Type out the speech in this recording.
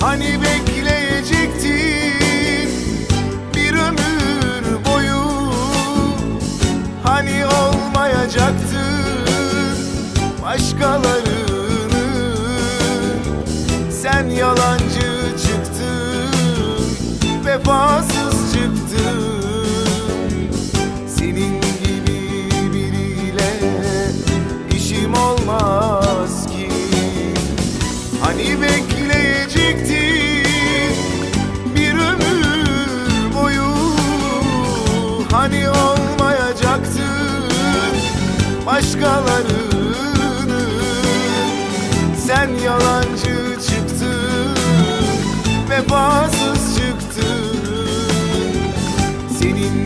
Hani bekleyecektin bir ömür boyu? Hani olmayacaktın başkalarını? Sen yalancı çıktın, vefasız çıktın. Senin gibi biriyle işim olmaz ki. Hani bekleyecektin Hani olmayacaktı başkalarını Sen yalancı çıktın vefasız çıktın. Senin